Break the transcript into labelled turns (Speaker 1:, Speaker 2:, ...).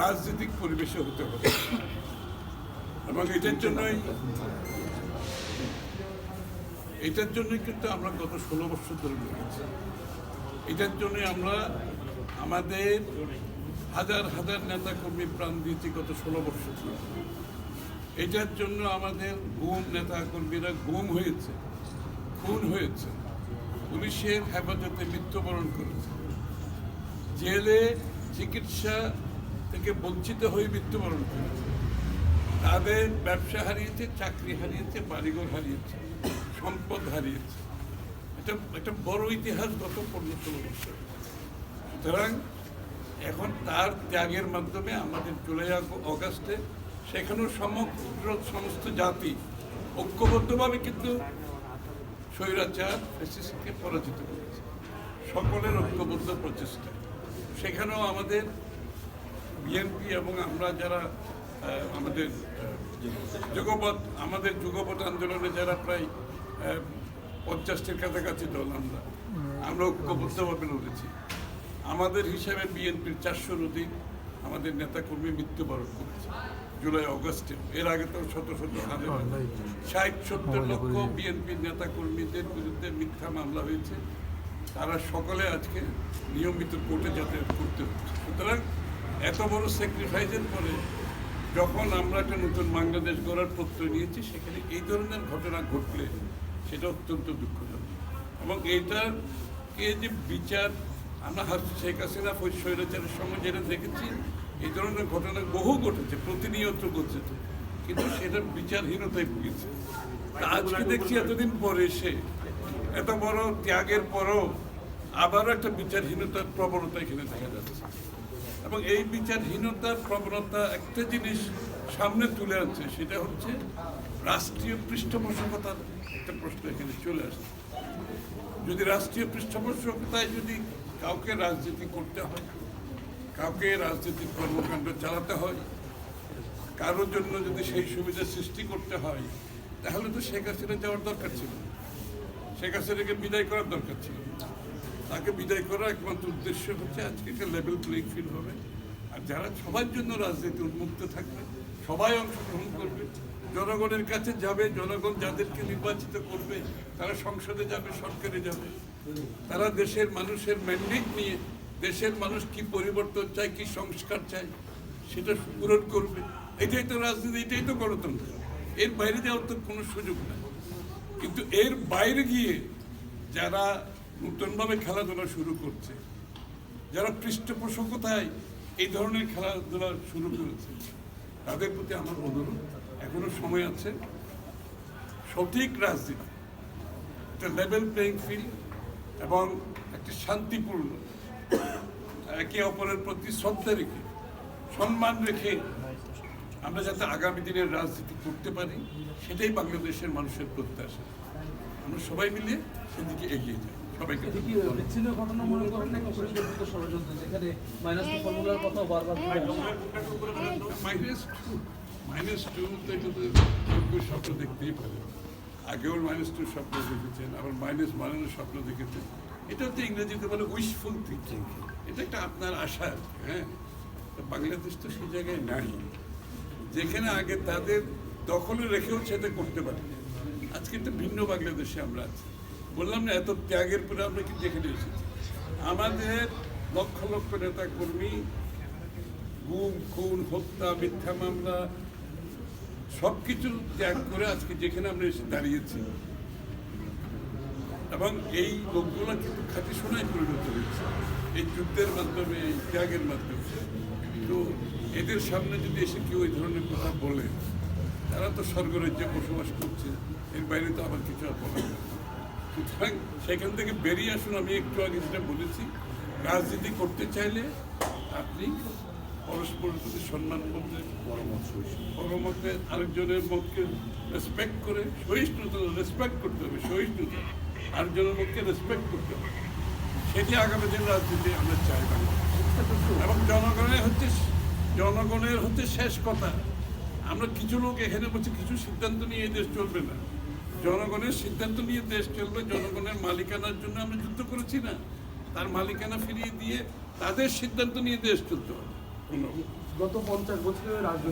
Speaker 1: রাজনৈতিক পরিবেশে হতে হবে। এবং এটার জন্যই এটার জন্যই কিন্তু আমরা গত ষোলো বছর ধরে লেগেছি এটার জন্য আমরা আমাদের হাজার হাজার নেতা কর্মী প্রাণ দিয়েছি গত ষোলো বছর ধরে। এটার জন্য আমাদের গুম নেতা কর্মীরা গুম হয়েছে, খুন হয়েছে, পুলিশের হেফাজতে মৃত্যুবরণ করেছে। জেলে চিকিৎসা থেকে বঞ্চিত হয়ে মৃত্যুবরণ করেছে। তাদের ব্যবসা হারিয়েছে, চাকরি হারিয়েছে, বাড়িঘর হারিয়েছে, সম্পদ হারিয়েছে। এটা একটা বড় ইতিহাস গত ষোলো বছর। সুতরাং এখন তার ত্যাগের মাধ্যমে আমাদের জুলাই অগাস্টে সেখানেও সমগ্র সমস্ত জাতি ঐক্যবদ্ধভাবে কিন্তু স্বৈরাচার ফেসিসকে পরাজিত করেছে। সকলের ঐক্যবদ্ধ প্রচেষ্টা। সেখানেও আমাদের বিএনপি এবং আমরা যারা আমাদের যুগপথ আমাদের যুগপথ আন্দোলনে যারা প্রায় পঞ্চাশটির কাছাকাছি দল আমরা আমরা ঐক্যবদ্ধভাবে লড়েছি। আমাদের হিসাবে বিএনপির চারশোর অধিক আমাদের নেতাকর্মী মৃত্যুবরণ করেছে জুলাই অগস্টে। এর আগে তো শত শত হাজার ষাট সত্তর লক্ষ বিএনপির নেতাকর্মীদের বিরুদ্ধে মিথ্যা মামলা হয়েছে। তারা সকলে আজকে নিয়মিত কোর্টে যাতায়াত করতে হচ্ছে। সুতরাং এত বড় স্যাক্রিফাইসের পরে যখন আমরা একটা নতুন বাংলাদেশ গড়ার প্রত্যয় নিয়েছি, সেখানে এই ধরনের ঘটনা ঘটলে সেটা অত্যন্ত দুঃখজনক। এবং এইটার কে যে বিচার আমরা শেখ হাসিনা স্বৈরাচারের সময় যেটা দেখেছি, এই ধরনের ঘটনা বহু ঘটেছে, প্রতিনিয়ত ঘটছে। কিন্তু সেটার বিচারহীনতায় ভুগেছে। আজকে দেখছি এতদিন পরে এসে, এত বড় ত্যাগের পরও আবারও একটা বিচারহীনতার প্রবণতা এখানে দেখা যাচ্ছে। এবং এই বিচারহীনতার প্রবণতা একটা জিনিস সামনে তুলে আনছে, সেটা হচ্ছে রাষ্ট্রীয় পৃষ্ঠপোষকতার একটা প্রশ্ন এখানে চলে আসছে যদি রাষ্ট্রীয় পৃষ্ঠপোষকতায় যদি কাউকে রাজনীতি করতে হয়, কাউকে রাজনৈতিক কর্মকাণ্ড চালাতে হয়, কারোর জন্য যদি সেই সুবিধা সৃষ্টি করতে হয়, তাহলে তো শেখ হাসিনা যাওয়ার দরকার ছিল শেখ হাসিনাকে বিদায় করার দরকার ছিল। তাকে বিদায় করার একমাত্র উদ্দেশ্য হচ্ছে আজকে একটা লেভেল প্লেইং ফিল্ড হবে। আর যারা সবার জন্য রাজনীতি উন্মুক্ত থাকবে, সবাই অংশগ্রহণ করবে। জনগণের কাছে যাবে, জনগণ যাদেরকে নির্বাচিত করবে, তারা সংসদে যাবে, সরকারে যাবে। তারা দেশের মানুষের ম্যান্ডেট নিয়ে, দেশের মানুষ কি পরিবর্তন চায়, কি সংস্কার চায়, সেটা পূরণ করবে। এটাই তো রাজনীতি, এটাই তো গণতন্ত্র। এর বাইরে যাওয়ার তো কোনো সুযোগ নাই। কিন্তু এর বাইরে গিয়ে যারা নতুনভাবে খেলাধুলা শুরু করছে। যারা পৃষ্ঠপোষকতায় এই ধরনের খেলাধুলা শুরু করেছে, তাদের প্রতি আমার অনুরোধ। এখনও সময় আছে। সঠিক রাজনীতি, একটা লেভেল প্লেইং ফিল্ড এবং একটি শান্তিপূর্ণ, একে অপরের প্রতি শ্রদ্ধা রেখে, সম্মান রেখে আমরা যাতে আগামী দিনের রাজনীতি করতে পারি, সেটাই বাংলাদেশের মানুষের প্রত্যাশা। আমরা সবাই মিলে সেদিকে এগিয়ে যাই। সবাইকে
Speaker 2: এটা বিচ্ছিন্ন ঘটনা মনে করেন নাকি পরিকল্পিত ষড়যন্ত্র? যেখানে মাইনাস টু ফর্মুলার কথা বারবার
Speaker 1: মাইনাস টু মাইনাস টু তো এটা তো কেউ কেউ স্বপ্ন দেখতেই পারে আগেও মাইনাস টু স্বপ্ন দেখেছেন আবার মাইনাস ওয়ানের স্বপ্ন দেখেছেন। এটা হচ্ছে ইংরেজিতে বলে উইশফুল থিঙ্কিং এটা একটা আপনার আশা হ্যাঁ? বাংলাদেশ তো সেই জায়গায় নাই। যেখানে আগে তাদের দখলে রেখেও সেটা করতে পারে। আজকে একটা ভিন্ন বাংলাদেশে আমরা আছি। বললাম না, এত ত্যাগের পরে আমরা কিন্তু এখানে এসেছি আমাদের লক্ষ লক্ষ নেতা কর্মী গুম, খুন, হত্যা, মিথ্যা মামলা সব কিছু ত্যাগ করে আজকে যেখানে আমরা এসে দাঁড়িয়েছি। এবং এই লোকগুলো কিন্তু খাঁটি সোনায় পরিণত হয়েছে। এই যুদ্ধের মাধ্যমে, এই ত্যাগের মাধ্যমে। তো এদের সামনে যদি এসে কেউ এই ধরনের কথা বলে, তারা তো স্বর্গরাজ্যে বসবাস করছে, এর বাইরে তো আবার কিছু আর বলা সেখান থেকে বেরিয়ে আসুন আমি একটু আগে যেটা বলেছি রাজনীতি করতে চাইলে আপনি পরস্পরের প্রতি সম্মান করতে পরামর্শ পরমতে আরেকজনের মতকে রেসপেক্ট করে সহিষ্ণুতা রেসপেক্ট করতে হবে সহিষ্ণুতা। আরেকজনের মতকে রেসপেক্ট করতে হবে। সেটি আগামী দিন রাজনীতি আমরা চাই। এবং জনগণের হচ্ছে জনগণের হচ্ছে শেষ কথা। আমরা কিছু লোক এখানে বলছি কিছু সিদ্ধান্ত নিয়ে এই দেশ চলবে না। জনগণের সিদ্ধান্ত নিয়ে দেশ চলবে, জনগণের মালিকানার জন্য আমরা যুদ্ধ করেছি না। তার মালিকানা ফিরিয়ে দিয়ে তাদের সিদ্ধান্ত নিয়ে দেশ চলতে হবে।
Speaker 2: গত পঞ্চাশ বছরের রাজনীতি